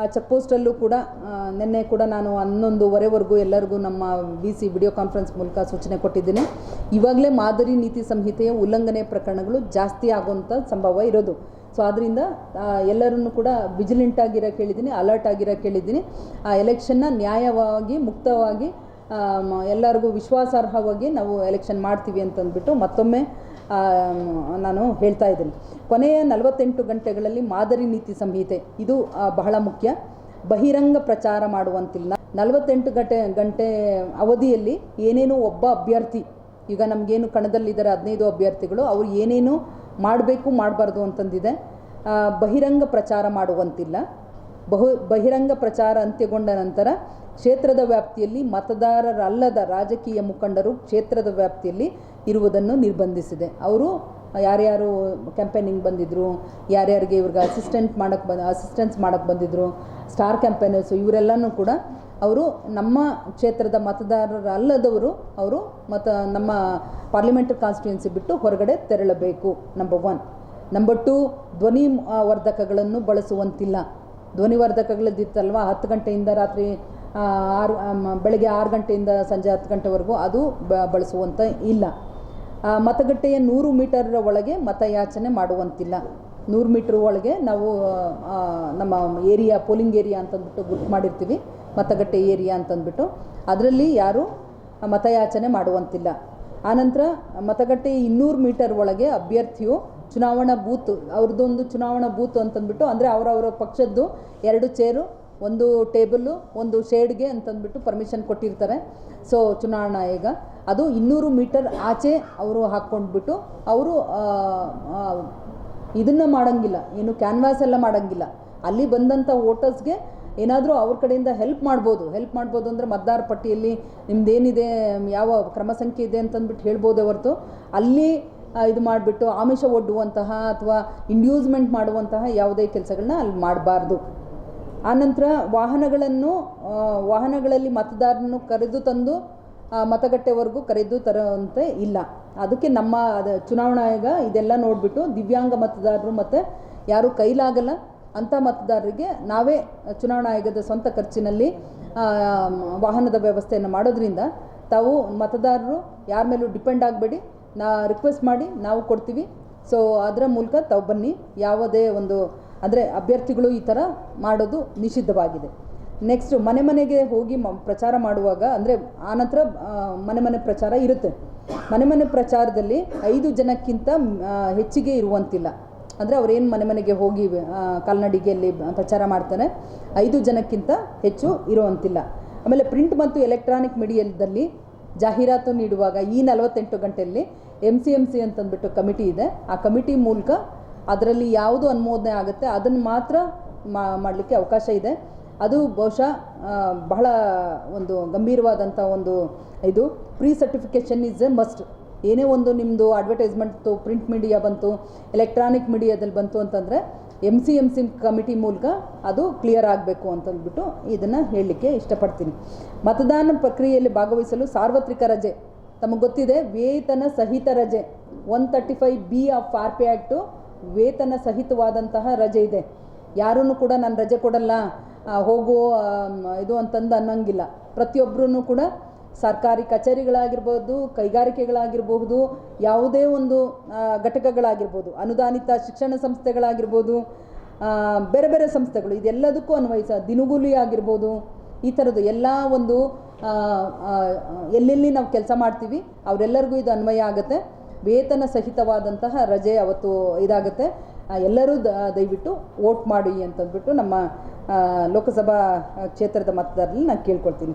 ಆ ಚೆಕ್ ಪೋಸ್ಟಲ್ಲೂ ಕೂಡ ನಿನ್ನೆ ಕೂಡ ನಾನು ಹನ್ನೊಂದುವರೆವರೆಗೂ ಎಲ್ಲರಿಗೂ ನಮ್ಮ ಬಿ ಸಿ ವಿಡಿಯೋ ಕಾನ್ಫರೆನ್ಸ್ ಮೂಲಕ ಸೂಚನೆ ಕೊಟ್ಟಿದ್ದೀನಿ. ಇವಾಗಲೇ ಮಾದರಿ ನೀತಿ ಸಂಹಿತೆಯ ಉಲ್ಲಂಘನೆ ಪ್ರಕರಣಗಳು ಜಾಸ್ತಿ ಆಗುವಂಥ ಸಂಭವ ಇರೋದು. ಸೊ ಆದ್ದರಿಂದ ಎಲ್ಲರನ್ನು ಕೂಡ ವಿಜಿಲೆಂಟ್ ಆಗಿರೋ ಕೇಳಿದ್ದೀನಿ ಅಲರ್ಟ್ ಆಗಿರೋ ಕೇಳಿದ್ದೀನಿ. ಆ ಎಲೆಕ್ಷನ್ನ ನ್ಯಾಯವಾಗಿ, ಮುಕ್ತವಾಗಿ ಎಲ್ಲರಿಗೂ ವಿಶ್ವಾಸಾರ್ಹವಾಗಿ ನಾವು ಎಲೆಕ್ಷನ್ ಮಾಡ್ತೀವಿ ಅಂತಂದ್ಬಿಟ್ಟು ಮತ್ತೊಮ್ಮೆ ನಾನು ಹೇಳ್ತಾ ಇದ್ದೀನಿ. ಕೊನೆಯ ನಲವತ್ತೆಂಟು ಗಂಟೆಗಳಲ್ಲಿ ಮಾದರಿ ನೀತಿ ಸಂಹಿತೆ. ಇದು ಬಹಳ ಮುಖ್ಯ. ಬಹಿರಂಗ ಪ್ರಚಾರ ಮಾಡುವಂತಿಲ್ಲ. ನಲವತ್ತೆಂಟು ಗಂಟೆ ಗಂಟೆ ಅವಧಿಯಲ್ಲಿ ಏನೇನು ಒಬ್ಬ ಅಭ್ಯರ್ಥಿ, ಈಗ ನಮಗೇನು ಕಣದಲ್ಲಿದ್ದಾರೆ ಹದಿನೈದು ಅಭ್ಯರ್ಥಿಗಳು, ಅವರು ಏನೇನು ಮಾಡಬೇಕು, ಮಾಡಬಾರ್ದು ಅಂತಂದಿದೆ. ಬಹಿರಂಗ ಪ್ರಚಾರ ಮಾಡುವಂತಿಲ್ಲ. ಬಹು ಬಹಿರಂಗ ಪ್ರಚಾರ ಅಂತ್ಯಗೊಂಡ ನಂತರ ಕ್ಷೇತ್ರದ ವ್ಯಾಪ್ತಿಯಲ್ಲಿ ಮತದಾರರಲ್ಲದ ರಾಜಕೀಯ ಮುಖಂಡರು ಕ್ಷೇತ್ರದ ವ್ಯಾಪ್ತಿಯಲ್ಲಿ ಇರುವುದನ್ನು ನಿರ್ಬಂಧಿಸಿದೆ. ಅವರು ಯಾರ್ಯಾರು ಕ್ಯಾಂಪೇನಿಂಗ್ ಬಂದಿದ್ದರು ಯಾರ್ಯಾರಿಗೆ ಇವ್ರಿಗೆ ಅಸಿಸ್ಟೆಂಟ್ ಮಾಡೋಕ್ಕೆ ಬಂದ ಅಸಿಸ್ಟೆನ್ಸ್ ಮಾಡೋಕ್ಕೆ ಬಂದಿದ್ದರು ಸ್ಟಾರ್ ಕ್ಯಾಂಪೇನರ್ಸು ಇವರೆಲ್ಲನೂ ಕೂಡ ಅವರು ನಮ್ಮ ಕ್ಷೇತ್ರದ ಮತದಾರರಲ್ಲದವರು ಅವರು ಮತ ನಮ್ಮ ಪಾರ್ಲಿಮೆಂಟ್ ಕಾನ್ಸ್ಟಿಟ್ಯೂನ್ಸಿ ಬಿಟ್ಟು ಹೊರಗಡೆ ತೆರಳಬೇಕು ನಂಬರ್ ಒನ್ ನಂಬರ್ ಟು ಧ್ವನಿ ವರ್ಧಕಗಳನ್ನು ಬಳಸುವಂತಿಲ್ಲ. ಧ್ವನಿವರ್ಧಕಗಳದ್ದಿತ್ತಲ್ವ? ಹತ್ತು ಗಂಟೆಯಿಂದ ರಾತ್ರಿ ಆರು ಬೆಳಗ್ಗೆ ಆರು ಗಂಟೆಯಿಂದ ಸಂಜೆ ಹತ್ತು ಗಂಟೆವರೆಗೂ ಅದು ಬಳಸುವಂಥ ಇಲ್ಲ. ಮತಗಟ್ಟೆಯ ನೂರು ಮೀಟರ್ ಒಳಗೆ ಮತಯಾಚನೆ ಮಾಡುವಂತಿಲ್ಲ. ನೂರು ಮೀಟ್ರ್ ಒಳಗೆ ನಾವು ನಮ್ಮ ಏರಿಯಾ, ಪೋಲಿಂಗ್ ಏರಿಯಾ ಅಂತಂದ್ಬಿಟ್ಟು ಗುರುತು ಮಾಡಿರ್ತೀವಿ. ಮತಗಟ್ಟೆ ಏರಿಯಾ ಅಂತಂದ್ಬಿಟ್ಟು. ಅದರಲ್ಲಿ ಯಾರು ಮತಯಾಚನೆ ಮಾಡುವಂತಿಲ್ಲ. ಆನಂತರ ಮತಗಟ್ಟೆ ಇನ್ನೂರು ಮೀಟರ್ ಒಳಗೆ ಅಭ್ಯರ್ಥಿಯು ಚುನಾವಣಾ ಬೂತ್, ಅವ್ರದ್ದೊಂದು ಚುನಾವಣಾ ಬೂತ್ ಅಂತಂದ್ಬಿಟ್ಟು, ಅಂದರೆ ಅವರವರ ಪಕ್ಷದ್ದು ಎರಡು ಚೇರು, ಒಂದು ಟೇಬಲ್ಲು ಒಂದು ಶೇಡ್ಗೆ ಅಂತಂದ್ಬಿಟ್ಟು ಪರ್ಮಿಷನ್ ಕೊಟ್ಟಿರ್ತಾರೆ. ಸೊ ಚುನಾವಣಾ ಆಯೋಗ. ಅದು ಇನ್ನೂರು ಮೀಟರ್ ಆಚೆ ಅವರು ಹಾಕ್ಕೊಂಡ್ಬಿಟ್ಟು, ಅವರು ಇದನ್ನು ಮಾಡೋಂಗಿಲ್ಲ. ಏನು ಕ್ಯಾನ್ವಾಸ್ ಎಲ್ಲ ಮಾಡೋಂಗಿಲ್ಲ. ಅಲ್ಲಿ ಬಂದಂಥ ವೋಟರ್ಸ್ಗೆ ಏನಾದರೂ ಅವ್ರ ಕಡೆಯಿಂದ ಹೆಲ್ಪ್ ಮಾಡ್ಬೋದು. ಹೆಲ್ಪ್ ಮಾಡ್ಬೋದು ಅಂದರೆ ಮತದಾರ ಪಟ್ಟಿಯಲ್ಲಿ ನಿಮ್ದೇನಿದೆ, ಯಾವ ಕ್ರಮ ಸಂಖ್ಯೆ ಇದೆ ಅಂತಂದ್ಬಿಟ್ಟು ಹೇಳ್ಬೋದೇ ಹೊರತು. ಅಲ್ಲಿ ಇದು ಮಾಡಿಬಿಟ್ಟು ಆಮಿಷ ಒಡ್ಡುವಂತಹ ಅಥವಾ ಇಂಡ್ಯೂಸ್ಮೆಂಟ್ ಮಾಡುವಂತಹ ಯಾವುದೇ ಕೆಲಸಗಳನ್ನ ಅಲ್ಲಿ ಮಾಡಬಾರ್ದು. ಆನಂತರ ವಾಹನಗಳನ್ನು ವಾಹನಗಳಲ್ಲಿ ಮತದಾರರನ್ನು ಕರೆದು ತಂದು ಮತಗಟ್ಟೆವರೆಗೂ ಕರೆದು ತರುವಂತೆ ಇಲ್ಲ. ಅದಕ್ಕೆ ನಮ್ಮ ಚುನಾವಣಾ ಆಯೋಗ ಇದೆಲ್ಲ ನೋಡಿಬಿಟ್ಟು ದಿವ್ಯಾಂಗ ಮತದಾರರು ಮತ್ತು ಯಾರು ಕೈಲಾಗಲ್ಲ ಅಂಥ ಮತದಾರರಿಗೆ ನಾವೇ ಚುನಾವಣಾ ಆಯೋಗದ ಸ್ವಂತ ಖರ್ಚಿನಲ್ಲಿ ವಾಹನದ ವ್ಯವಸ್ಥೆಯನ್ನು ಮಾಡೋದ್ರಿಂದ ತಾವು ಮತದಾರರು ಯಾರ ಮೇಲೂ ಡಿಪೆಂಡ್ ಆಗಬೇಡಿ. ನಾ ರಿಕ್ವೆಸ್ಟ್ ಮಾಡಿ ನಾವು ಕೊಡ್ತೀವಿ. ಸೊ ಅದರ ಮೂಲಕ ತಾವು ಬನ್ನಿ. ಯಾವುದೇ ಒಂದು, ಅಂದರೆ ಅಭ್ಯರ್ಥಿಗಳು ಈ ಥರ ಮಾಡೋದು ನಿಷಿದ್ಧವಾಗಿದೆ. ನೆಕ್ಸ್ಟ್ ಮನೆ ಮನೆಗೆ ಹೋಗಿ ಮ, ಪ್ರಚಾರ ಮಾಡುವಾಗ, ಅಂದರೆ ಆನಂತರ ಮನೆ ಮನೆ ಪ್ರಚಾರ ಇರುತ್ತೆ. ಮನೆ ಮನೆ ಪ್ರಚಾರದಲ್ಲಿ ಐದು ಜನಕ್ಕಿಂತ ಹೆಚ್ಚಿಗೆ ಇರುವಂತಿಲ್ಲ. ಅಂದರೆ ಅವರೇನು ಮನೆ ಮನೆಗೆ ಹೋಗಿ ಕಾಲ್ನಡಿಗೆಯಲ್ಲಿ ಪ್ರಚಾರ ಮಾಡ್ತಾರೆ, ಐದು ಜನಕ್ಕಿಂತ ಹೆಚ್ಚು ಇರುವಂತಿಲ್ಲ. ಆಮೇಲೆ ಪ್ರಿಂಟ್ ಮತ್ತು ಎಲೆಕ್ಟ್ರಾನಿಕ್ ಮೀಡಿಯಾದಲ್ಲಿ ಜಾಹೀರಾತು ನೀಡುವಾಗ ಈ ನಲವತ್ತೆಂಟು ಗಂಟೆಯಲ್ಲಿ ಎಂ ಸಿ ಎಂ ಸಿ ಅಂತಂದ್ಬಿಟ್ಟು ಕಮಿಟಿ ಇದೆ. ಆ ಕಮಿಟಿ ಮೂಲಕ ಅದರಲ್ಲಿ ಯಾವುದು ಅನುಮೋದನೆ ಆಗುತ್ತೆ ಅದನ್ನು ಮಾತ್ರ ಮಾಡಲಿಕ್ಕೆ ಅವಕಾಶ ಇದೆ. ಅದು ಬಹುಶಃ ಬಹಳ ಒಂದು ಗಂಭೀರವಾದಂಥ ಒಂದು ಇದು. Pre certification is a must. ಏನೇ ಒಂದು ನಿಮ್ಮದು ಅಡ್ವರ್ಟೈಸ್ಮೆಂಟ್ ಪ್ರಿಂಟ್ ಮೀಡಿಯಾ ಬಂತು, ಎಲೆಕ್ಟ್ರಾನಿಕ್ ಮೀಡಿಯಾದಲ್ಲಿ ಬಂತು ಅಂತಂದರೆ M C M C committee ಮೂಲಕ ಅದು ಕ್ಲಿಯರ್ ಆಗಬೇಕು ಅಂತಂದ್ಬಿಟ್ಟು ಇದನ್ನು ಹೇಳಲಿಕ್ಕೆ ಇಷ್ಟಪಡ್ತೀನಿ. ಮತದಾನ ಪ್ರಕ್ರಿಯೆಯಲ್ಲಿ ಭಾಗವಹಿಸಲು ಸಾರ್ವತ್ರಿಕ ರಜೆ. ತಮಗೆ ಗೊತ್ತಿದೆ, ವೇತನ ಸಹಿತ ರಜೆ. One thirty five B of R P act ವೇತನ ಸಹಿತವಾದಂತಹ ರಜೆ ಇದೆ. ಯಾರೂ ಕೂಡ ನಾನು ರಜೆ ಕೊಡಲ್ಲ. ಹೋಗು ಇದು ಅಂತಂದು ಅನ್ನೋಂಗಿಲ್ಲ. ಪ್ರತಿಯೊಬ್ಬರೂ ಕೂಡ ಸರ್ಕಾರಿ ಕಚೇರಿಗಳಾಗಿರ್ಬೋದು ಕೈಗಾರಿಕೆಗಳಾಗಿರಬಹುದು ಯಾವುದೇ ಒಂದು ಘಟಕಗಳಾಗಿರ್ಬೋದು, ಅನುದಾನಿತ ಶಿಕ್ಷಣ ಸಂಸ್ಥೆಗಳಾಗಿರ್ಬೋದು ಬೇರೆ ಬೇರೆ ಸಂಸ್ಥೆಗಳು, ಇದೆಲ್ಲದಕ್ಕೂ ಅನ್ವಯಿಸ, ದಿನಗೂಲಿ ಆಗಿರ್ಬೋದು, ಈ ಥರದ್ದು ಎಲ್ಲ ಒಂದು ಎಲ್ಲೆಲ್ಲಿ ನಾವು ಕೆಲಸ ಮಾಡ್ತೀವಿ, ಅವರೆಲ್ಲರಿಗೂ ಇದು ಅನ್ವಯ ಆಗುತ್ತೆ. ವೇತನ ಸಹಿತವಾದಂತಹ ರಜೆ ಅವತ್ತು ಇದಾಗುತ್ತೆ. ಎಲ್ಲರೂ ದ, ದಯವಿಟ್ಟು ವೋಟ್ ಮಾಡಿ ಅಂತಂದ್ಬಿಟ್ಟು ನಮ್ಮ ಲೋಕಸಭಾ ಕ್ಷೇತ್ರದ ಮತದಾರರಲ್ಲಿ ನಾನು ಕೇಳ್ಕೊಳ್ತೀನಿ.